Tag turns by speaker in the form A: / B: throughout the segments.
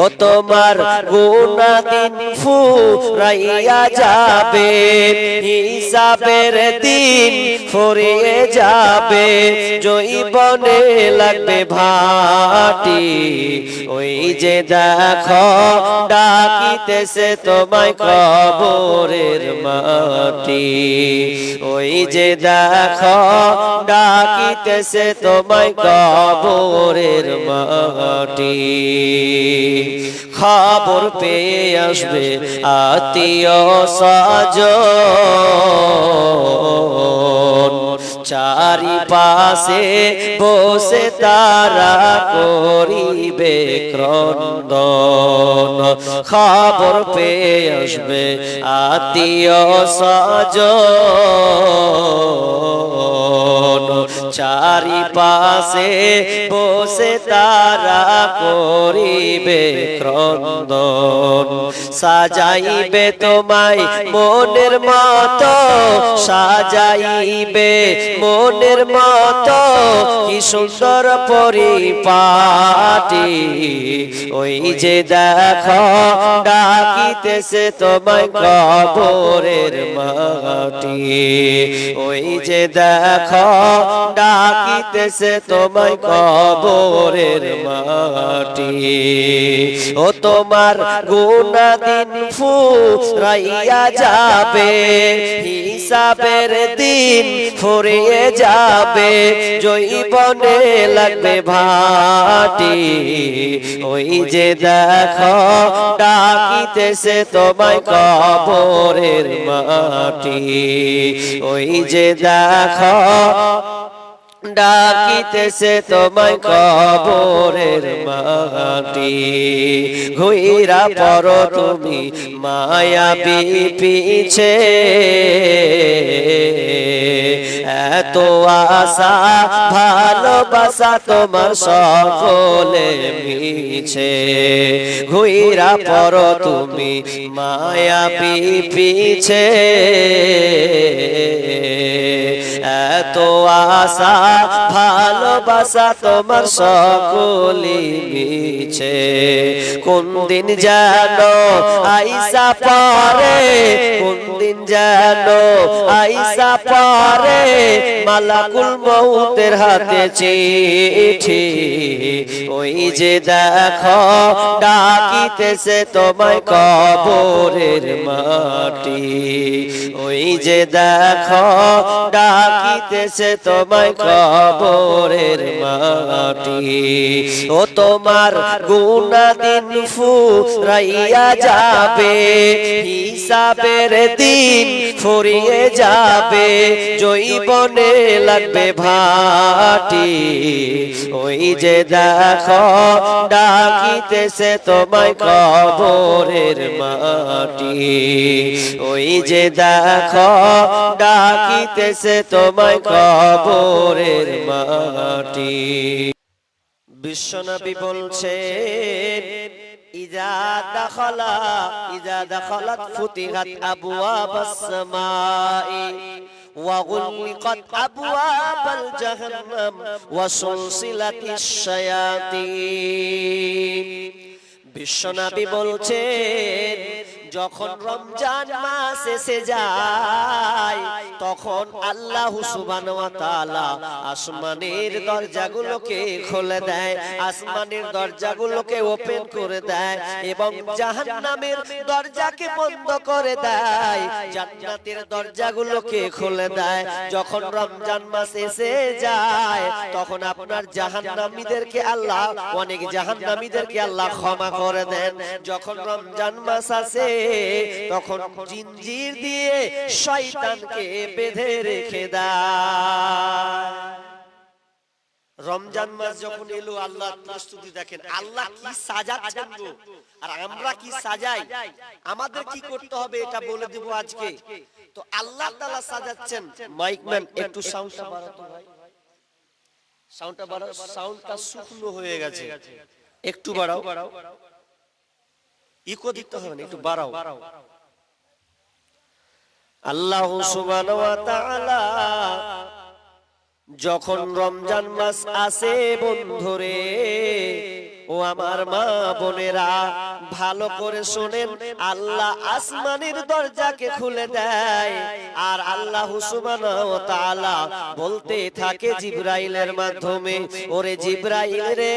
A: ও তোমার গুনা দিন ফুরাইয়া যাবে, হিসাবের দিন ফুরিয়ে যাবে জৈবনে লাগবে ভাটি। ওই যে দেখো, ডাকিতেছে তোমায় কবরের মাটি। ওই যে দেখো, ডাকিতেছে তোমায় কবরের মাটি। খবর পেয়ে আসবে আত্মীয় সাজ চারি পাশে বসে তারা করিবে ক্রন্দন। খবর পেয়ে আসবে আত্মীয় সাজন চারি পাশে বসে তারা করিবে ক্রন্দন। সাজাইবে তোমায় মনের মতো, সাজাইবে মনের মতো, কি সুন্দর পরিপাটি। ওই যে দেখো, ডাকিতেছে তোমায় কবরের মাটি। ওই যে দেখো ডাকিতেছে তোমায় কবরের মাটি। ও তোমার গুনা দিন ফুরাইয়া যাবে, হিসাবের দিন ফুরিয়ে যাবে জৈবনে লাগবে ভাটি। ওই যে দেখো, ডাকিতেছে তোমায় কবরের মাটি। ওই যে দেখো ডাকিতেছে তোমায় কবরের মাটি। ঘুইরা পর তুমি মায়াবি পিছে। এত আশা, ভালোবাসা তোমার সকলে মিছে। ঘুইরা পর তুমি মায়াবি পিছে এত আশা, ভালোবাসা তোমার সকলি মিছে। কোন দিন জানো আইসা পারে কোন দিন জানো আইসা পারে মালাকুল মৌতের হাতে চিঠি। ওই যে দেখো, ডাকিতেছে তোমায় কবরের মাটি। ওই যে দেখো, ডাকিতেছে তোমায় কবরের মাটি। ও তোমার গুনা দিন ফুরাইয়া যাবে, হিসাবের দিন ফুরিয়ে যাবে, জৈবনে লাগবে ভাটি। ওই যে দেখো, ডাকিতেছে তোমায় কবরের মাটি। ওই যে দেখো, ডাকিতেছে তোমায় কবরের মাটি। বিশ্বনবী বলছে, ইজা দাখালা, ইজা দাখালাত ফুতিহাত আবওয়াবাস সামাই وغلقت أبواب الجهنم وسلسلت الشياطين বিশ্বনবী বলছেন যখন রমজান মাস এসে যায় তখন আল্লাহ তাআলা আসমানের দরজাগুলোকে খুলে দেয় আসমানের দরজাগুলোকে ওপেন করে দেয় এবং জাহান্নামের দরজাকে বন্ধ করে দেয় জান্নাতের দরজাগুলোকে খুলে দেয় যখন রমজান মাস এসে যায় তখন আপনার জাহান্নামীদেরকে আল্লাহ অনেক জাহান্নামীদেরকে আল্লাহ ক্ষমা করে দেন যখন রমজান মাস আসে তখন জিনজির দিয়ে শয়তানকে বেঁধে রেখে দেয়। রমজান মাস যখন এলো, আল্লাহ প্রস্তুতি দেখেন, আল্লাহ কি সাজাচ্ছেন গো? আর আমরা কি সাজাই? আমাদের কি করতে হবে এটা বলে দেব আজকে। তো আল্লাহ তাআলা সাজাচ্ছেন। মাইকম্যান একটু সাউন্ডটা বাড়াতো ভাই। সাউন্ডটা বাড়াও সাউন্ডটা শুকনো হয়ে গেছে। একটু বাড়াও। ইকো দিতে হবে না একটু বাড়াও। আল্লাহ যখন রমজান মাস আসে বন্ধুরে ও আমার মা বোনেরা ভালো করে শোনেন আল্লাহ আসমানের দরজাকে খুলে দেয় আর আল্লাহ সুবহানাহু ওয়া তাআলা বলতে থাকে জিব্রাইলের মাধ্যমে ওরে জিব্রাইল রে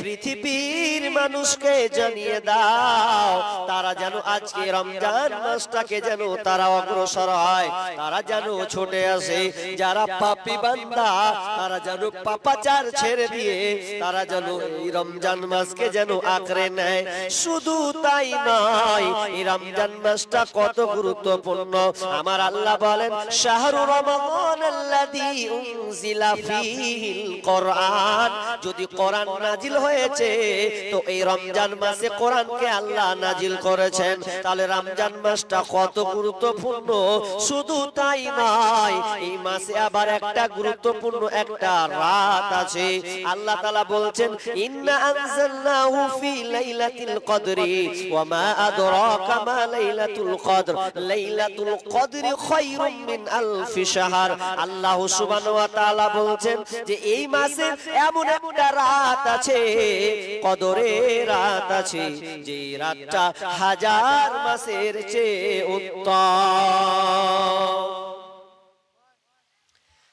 A: পৃথিবীর মানুষকে জানিয়ে দাও, তারা যেন আজকে রমজান মাসটাকে যেন তারা অগ্রসর হয়, তারা যেন ছুটে আসে। যারা পাপি বান্দা, তারা যেন পাপাচার ছেড়ে দিয়ে, তারা যেন এই রমজান মাসকে যেন আঁকড়ে নেয়। শুধু তাই নয়, এই রমজান মাসটা কত গুরুত্বপূর্ণ। আমার আল্লাহ বলেন, শাহরু রমাদান আল্লাযী উনজিলা ফীহিল কোরআন। যদি কোরআন নাজিল হয়েছে, তো এই রমজান মাসে কোরআনকে আল্লাহ নাজিল করেছেন। তাহলে রমজান মাসটা কত গুরুত্বপূর্ণ? শুধু তাই নয়, এই মাসে আবার একটা গুরুত্বপূর্ণ একটা রাত আছে। আল্লাহ তাআলা বলছেন, ইন্না আনজালনাহু ফি লাইলাতিল কদরি ওয়া মা আদরাকা মা লাইলাতুল কদর। লাইলাতুল কদরি খায়রুম মিন আলফি শাহর। আল্লাহ সুবহানাহু ওয়া তাআলা বলছেন যে, এই মাসে এমন একটা রাত আছে, কদরে রাত আছে যে রাতটা হাজার মাসের চেয়ে উত্তম।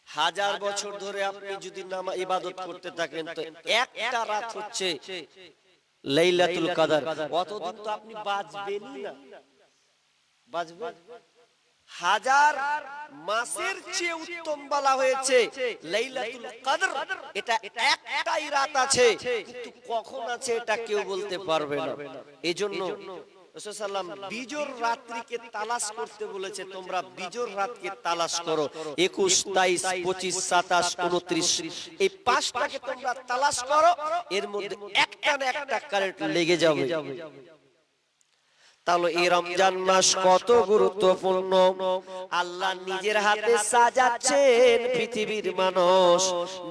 A: হাজার বছর ধরে আপনি যদি নামা ইবাদত করতে থাকেন, তো একটা রাত হচ্ছে লাইলাতুল কদর। অতদিন তো আপনি বাঁচবেনই না। বাঁচবেন? হাজার মাসের চেয়ে উত্তম বলা হয়েছে। লাইলাতুল কদর, এটা একটাই রাত আছে। কিন্তু কখন আছে এটা কেউ বলতে পারবে না। এজন্য বিজোর রাত্রিকে তালাশ করতে বলেছে, তোমরা বিজোর রাতকে তালাশ করো। একুশ তেইশ পঁচিশ, সাতাশ, উনত্রিশ, এই পাঁচটাকে তোমরা তালাশ করো। এর মধ্যে একটা না একটা কারেন্ট লেগে যাবে। তাহলে এই রমজান মাস কত গুরুত্বপূর্ণ। আল্লাহ নিজের হাতে সাজাচ্ছেন পৃথিবীর মানুষ।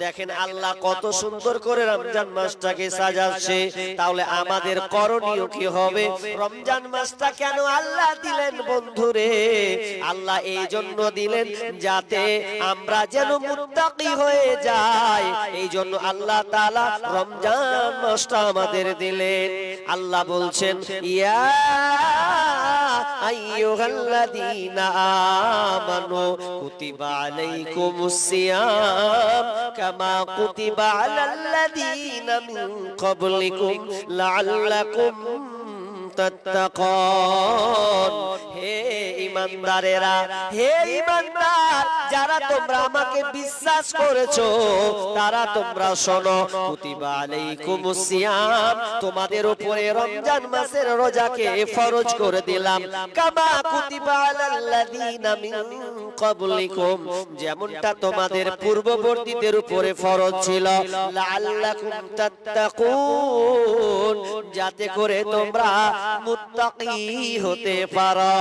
A: দেখেন আল্লাহ কত সুন্দর করে রমজান মাসটাকে সাজাচ্ছে। তাহলে আমাদের করণীয় কি হবে? রমজান মাসটা কেন আল্লাহ দিলেন বন্ধুরে? আল্লাহ এই জন্য দিলেন যাতে আমরা যেন মুত্তাকি হয়ে যাই। এই জন্য আল্লাহ তাআলা রমজান মাসটা আমাদের দিলেন। আল্লাহ বলছেন ইয়া আইয়ুহাল্লাযীনা আমানু কুতিবা আলাইকুমুস সিয়াম কামা কুতিবা আলাল্লাযীনা মিন ক্বাবলিকুম লাআল্লাকুম হে ইমানদারেরা হে ইমানদার যারা তোমরা আমাকে বিশ্বাস করেছ, তারা তোমরা শোনো, কুতিবা আলাইকুমুস সিয়াম। তোমাদের উপরে রমজান মাসের রোজাকে ফরজ করে দিলাম। কামা কুতিবা মিন যেমনটা তোমাদের পূর্ববর্তীদের উপরে ফরজ ছিল। লাআল্লাকুম যাতে করে তোমরা মুত্তাকি হতে পারো।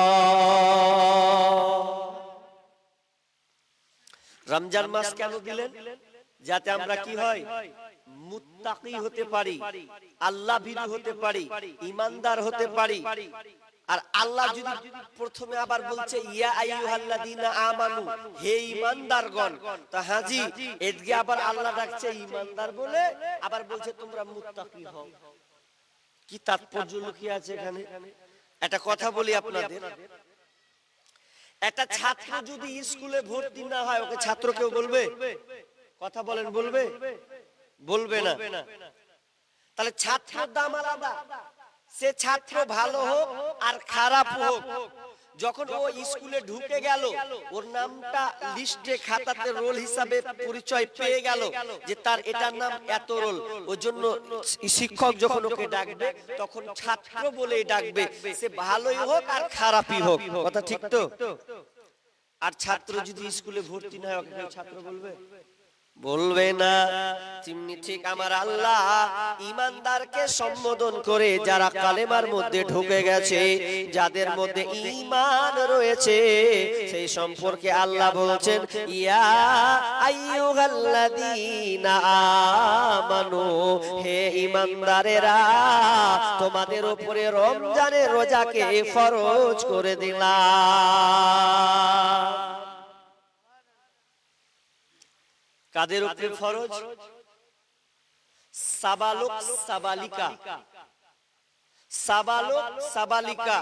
A: রমজান মাস কেন দিলেন? যাতে আমরা কি হয়? মুত্তাকি হতে পারি আল্লাহ ভীরু হতে পারি ইমানদার হতে পারি। আর আল্লাহ যদি প্রথমে আবার বলছে ইয়া আইয়ুহাল্লাযীনা আমানু হে ঈমানদারগণ তা হাজি এদিকে আবার আল্লাহ ডাকছে ঈমানদার বলে আবার বলছে তোমরা মুত্তাকি হও। কি তাৎপর্য লুকিয়ে আছে এখানে? একটা কথা বলি আপনাদের। একটা ছাত্র যদি স্কুলে ভর্তি না হয় ওকে ছাত্র কেউ বলবে? কথা বলেন বলবে? বলবে? না। তাহলে ছাত্রের দাম আলাদা। সে ছাত্র ভালো হোক আর খারাপ হোক। যখন ও স্কুলে ঢুকে গেল ওর নামটা লিস্টে খাতাতে রোল হিসাবে পরিচয় পেয়ে গেল যে তার এটার নাম এত রোল। ওর জন্য শিক্ষক যখন ওকে ডাকবে তখন ছাত্র বলেই ডাকবে সে ভালোই হোক আর খারাপই হোক। কথা ঠিক তো? আর ছাত্র যদি স্কুলে ভর্তি না হয় ছাত্র বলবে বলবে না। তেমনি ঠিক আমার আল্লাহ ইমানদারকে সম্বোধন করে যারা কালেমার মধ্যে ঢুকে গেছে, যাদের মধ্যে ঈমান রয়েছে, সেই সম্পর্কে আল্লাহ বলছেন, ইয়া আইয়ুহাল্লাযীনা আমানু, হে ইমানদারেরা তোমাদের উপরে রমজানের রোজাকে ফরজ করে দিলাম। কাদের উপরে ফরজ? সাবালক সাবালিকা সাবালক। সাবালিকা।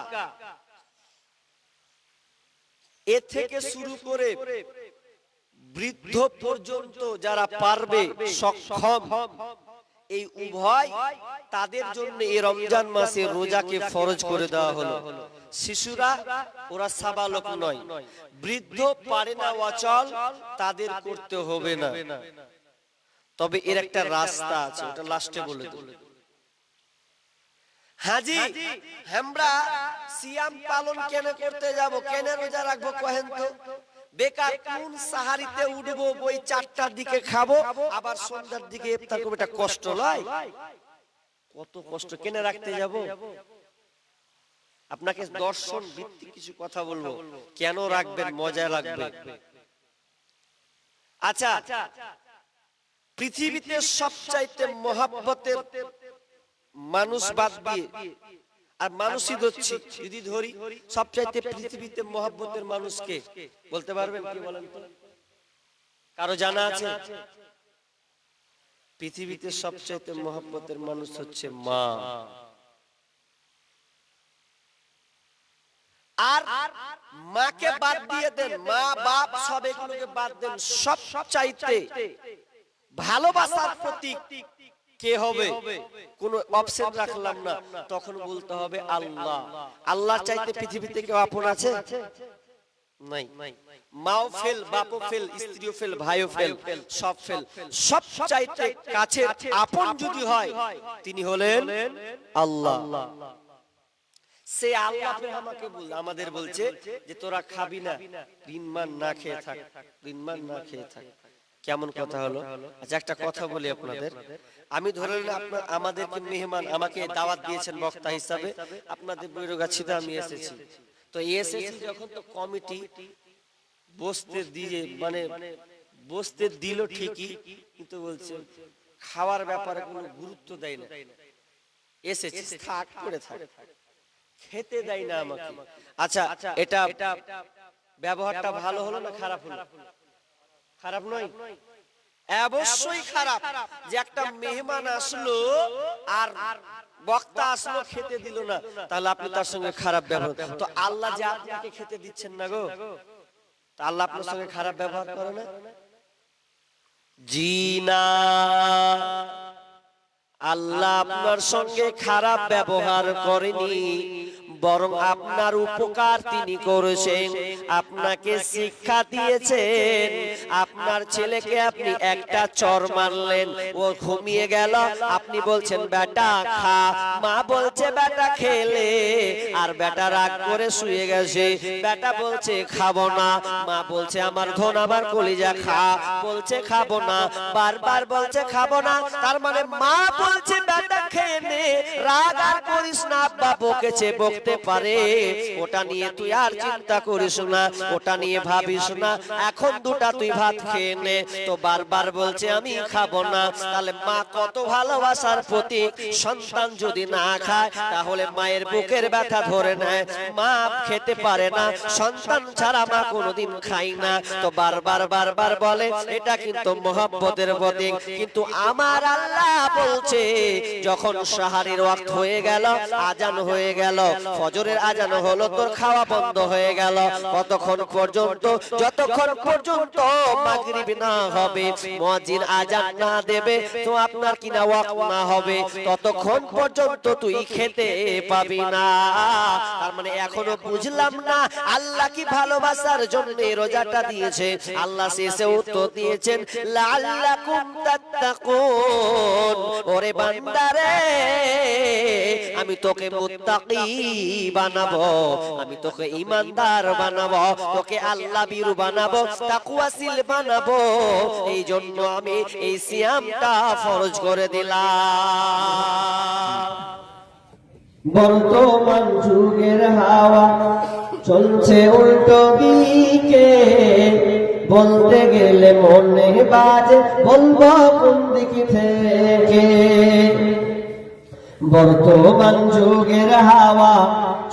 A: এ থেকে শুরু করে বৃদ্ধ পর্যন্ত যারা পারবে সক্ষম। এই উভয় তাদের জন্য এই রমজান মাসে রোজাকে ফরজ করে দেওয়া হলো। শিশুরা, ওরা সাবালক নয়। বৃদ্ধ পারে না অচল, তাদের করতে হবে না। তবে এর একটা রাস্তা আছে, ওটা লাস্টে বলে হাজি, আমরা সিয়াম পালন কেন করতে যাব? কেন রোজা রাখব কহেন তো? বেকার কোন সাহারিতে উঠবো ওই চারটার দিকে খাব আবার সন্ধ্যার দিকে ইফতার করব এটা কষ্ট নয় কত কষ্ট কেন রাখতে যাব? আপনাকে দর্শন ভিত্তিক কিছু কথা বলব? কেন রাখবেন? মজা লাগবে আচ্ছা পৃথিবীতে সবচাইতে মহাব্বতের মানুষ বাদ দিয়ে আর মানুষই ধরছি। যদি ধরি সবচাইতে পৃথিবীতে মহাব্বতের মানুষকে। বলতে পারবেন কি বলেন তো? কারও জানা আছে? পৃথিবীতে সবচাইতে মহাব্বতের মানুষ হচ্ছে মা। আর মাকে বাদ দিয়ে দেন মা বাপ সব এগুলোকে বাদ দেন সব সব চাইতে ভালোবাসার প্রতীক। কে হবে? কোন অপশন রাখলাম না। তখন বলতে হবে আল্লাহ। আল্লাহ। চাইতে পৃথিবীতে কেউ আপন আছে? নাই। মাও ফেল বাপও ফেল স্ত্রীও ফেল ভাইও ফেল সব ফেল। সব চাইতে কাছে আপন যদি হয় তিনি হলেন আল্লাহ। সে আল্লাহ আমাকে বল আমাদের বলছে যে তোরা খাবি না দিনমান না খেয়ে থাক দিনমান না খেয়ে থাক। কেমন কথা হলো? আচ্ছা একটা কথা বলি আপনাদের। আমি ধরে নিলাম আপনার আমাদেরকে মেহমান আমাকে দাওয়াত দিয়েছেন বক্তা হিসাবে। আপনাদের বৈরগাছিতে আমি এসেছি। তো এসেছি যখন তো কমিটি বসতে দিয়ে মানে বসতে দিল ঠিকই কিন্তু বলছে খাওয়ার ব্যাপারে কোনো গুরুত্ব দেয় না। এসেছি থাক করে থাক। খেতে দেয় না আমাকে। আচ্ছা এটা ব্যবহারটা ভালো হলো না খারাপ হলো? খারাপ নয়। অবশ্যই খারাপ যে একটা মেহমান আসলো আর বক্তা আসলো খেতে দিল না। তাহলে আপনি তার সঙ্গে খারাপ ব্যবহার তো আল্লাহ যে আপনাকে খেতে দিচ্ছেন না গো? তা আল্লাহ আপনার সঙ্গে খারাপ ব্যবহার করে না? জি না? আল্লাহ আপনার সঙ্গে খারাপ ব্যবহার করেনি। বরং আপনার উপকার তিনি করেছেন। আপনাকে শিক্ষা দিয়েছেন। আপনার ছেলেকে আপনি একটা চর মারলেন। ও ঘুমিয়ে গেল। আপনি বলছেন, বেটা, খা। মা বলছে, বেটা, খেলে। আর বেটা রাগ করে শুয়ে গেছে। বেটা বলছে, খাব না। মা বলছে, আমার ধন আমার কলিজা খা। বলছে, খাব না। বারবার বলছে, খাব না। তার মানে মা বলছে, বেটা খেয়ে রাগ আর করিস না আব্বা বকেছে পারে ওটা নিয়ে তুই আর চিন্তা করিস না ওটা নিয়ে ভাবিস না। এখন দুটা তুই ভাত খেয়ে নে তো বারবার বলছে আমি খাব না। তাহলে মা কত ভালোবাসার প্রতীক সন্তান যদি না খায় তাহলে মায়ের বুকের ব্যথা ধরে নেয়। মা খেতে পারে না সন্তান ছাড়া মা কোনোদিন খাই না। তো বারবার বারবার বলে এটা কিন্তু মোহাব্বতের প্রতীক। কিন্তু আমার আল্লাহ বলছে যখন সাহারির ওয়াক্ত হয়ে গেল আজান হয়ে গেল ফজরের আজান হলো তোর খাওয়া বন্ধ হয়ে গেল। কতক্ষণ পর্যন্ত? যতক্ষণ পর্যন্ত মাগরিব না হবে, মুয়াজ্জিন আজান না দেবে, তো আপনার কিনা ওয়াক্ত না হবে? ততক্ষণ পর্যন্ত তুই খেতে পাবি না। তার মানে এখনও বুঝলাম না, আল্লাহ কি ভালোবাসার জন্য রোজাটা দিয়েছে? আল্লাহ শেষে উত্তর দিয়েছেন লাল্লাকুম তাত্তাকুন। ওরে বান্দারে, আমি তোকে মুত্তাকি বানাবো, আমি তোকে ইমানদার বানাবো, তোকে আল্লাহ বানাবো বানাবো। এই জন্য আমি এই সিয়ামটা ফরজ করে দিলাম।
B: বর্তমান যুগের হাওয়া চলছে উল্টো দিকে। বলতে গেলে মনে বাজে, বলব কোন দিক থেকে? বর্তমান যুগের হাওয়া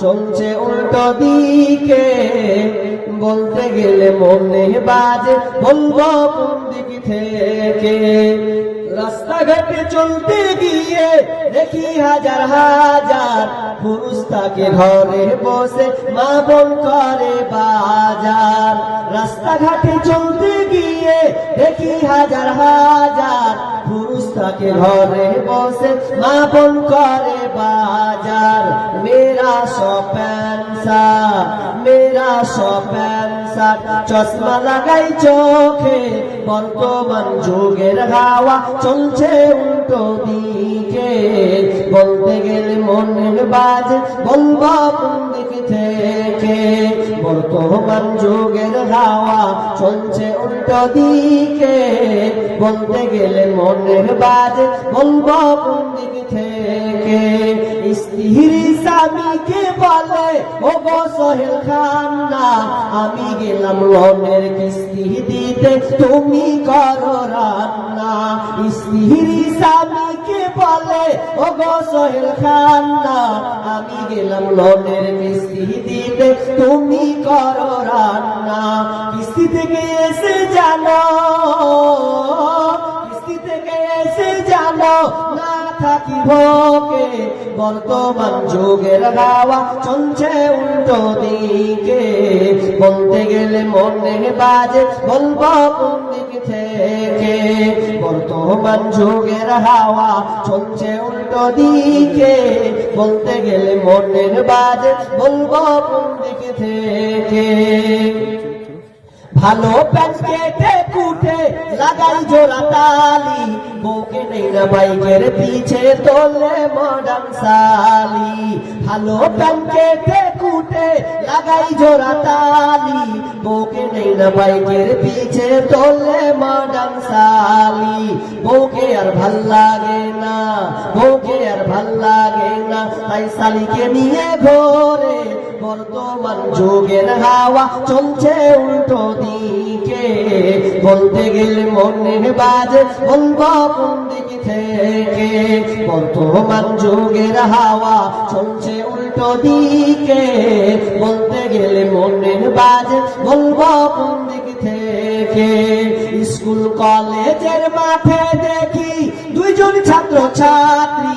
B: চলছে উল্টো দিকে। বলতে গেলে মনে বাজে, বলব কোন দিক থেকে? রাস্তাঘাটে চলতে গিয়ে দেখি হাজার হাজার পুরুষ তাকে ঘরে বসে মা বোন করে বাজার। রাস্তাঘাটে চলতে গিয়ে দেখি হাজার হাজার পুরুষ তাকে ঘরে বসে মা বোন করে বাজার। মেরা সপেন্সা মেরা সপেন্সা চশমা লাগাই চোখে, বর্তমান যুগের হাওয়া চলছে উল্টো দিকে। বলতে গেলে মনের বাজে, বলব থেকে বর্তমান যুগের হাওয়া চলছে উল্টো দিকে। বলতে গেলে মনের বাজ বলব কোন দিক থেকে? স্ত্রী স্বামীকে বলে ও গো সোহেল খান না আমি গেলাম লোনের কিস্তি দিতে। তুমি করো রান্না। স্ত্রী স্বামীকে বলে ও গো সোহেল খান না আমি গেলাম লোনের কিস্তি দিতে। তুমি করো রান্না, কিস্তি থেকে এসে জানো, কিস্তি থেকে এসে জানো, না থাকি বর্তমান যুগের হাওয়া চলছে উল্টো দিকে। বলতে গেলে মনে বাজে, বলব কোন দিক বর্তমান যুগের হাওয়া চলছে উল্টো দিকে। বলতে গেলে মনের বাজে, বলব কোন দিক থেকে? ভালো প্যান্ট কেটে লাগাই জোড়া তালি বউকে নেই না বাইকের পিছে তোলে মডার্ন সালি ভালো প্যান্ট কুটে লাগাই জোড়া তালি। বউকে নেই না বাইকের পিছে তোলে মাডাম সালি বউকে আর ভালো লাগে না, বউকে আর ভালো লাগে না, তাই সালিকে নিয়ে ঘোরে। বর্তমান যুগের হাওয়া চলছে উল্টো দিকে। বলতে গেলে মনে বাজে বলব কোন দিক থেকে? বর্তমান যুগের হাওয়া চলছে উল্টো দিকে। বলতে গেলে মনে বাজে বলব কোন দিক থেকে? স্কুল, কলেজের মাঠে দেখি দুইজন ছাত্র ছাত্রী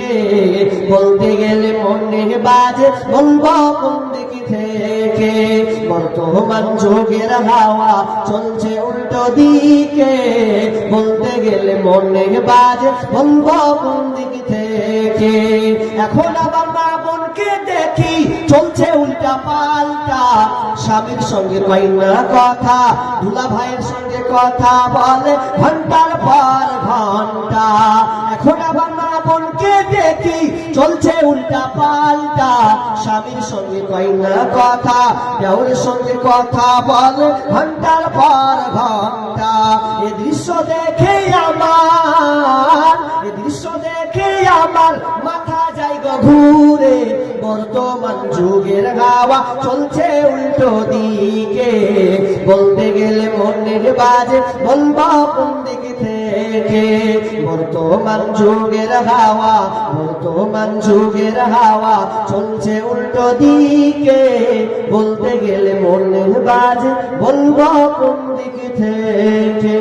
B: বাজে বলব কোন দিক থেকে? বর্তমান যুগের হাওয়া চলছে উল্টো দিকে। বলতে গেলে মনে বাজে, বলব কোন দিক থেকে? এখন আবার মা বোনকে দেখি চলছে উল্টা পাল্টা। স্বামীর সঙ্গে কই না কথা দুলা ভাইয়ের সঙ্গে কথা বলে, ঘণ্টার পর ঘণ্টা। এখন আবার বোনকে দেখি চলছে উল্টা পাল্টা। স্বামীর সঙ্গে কই না কথা দেওরের সঙ্গে কথা বলে, ঘণ্টার পর ঘণ্টা। এ দৃশ্য দেখে আমার, এ দৃশ্য দেখে আমার মাথা যাই গো ঘুরে। বর্তমান যুগের হাওয়া চলছে উল্টো দিকে। বলতে গেলে মনের বাজে, বলব কোন দিক থেকে বর্তমান যুগের হাওয়া, বর্তমান যুগের হাওয়া চলছে উল্টো দিকে। বলতে গেলে মনের বাজে বলব কোন দিক থেকে?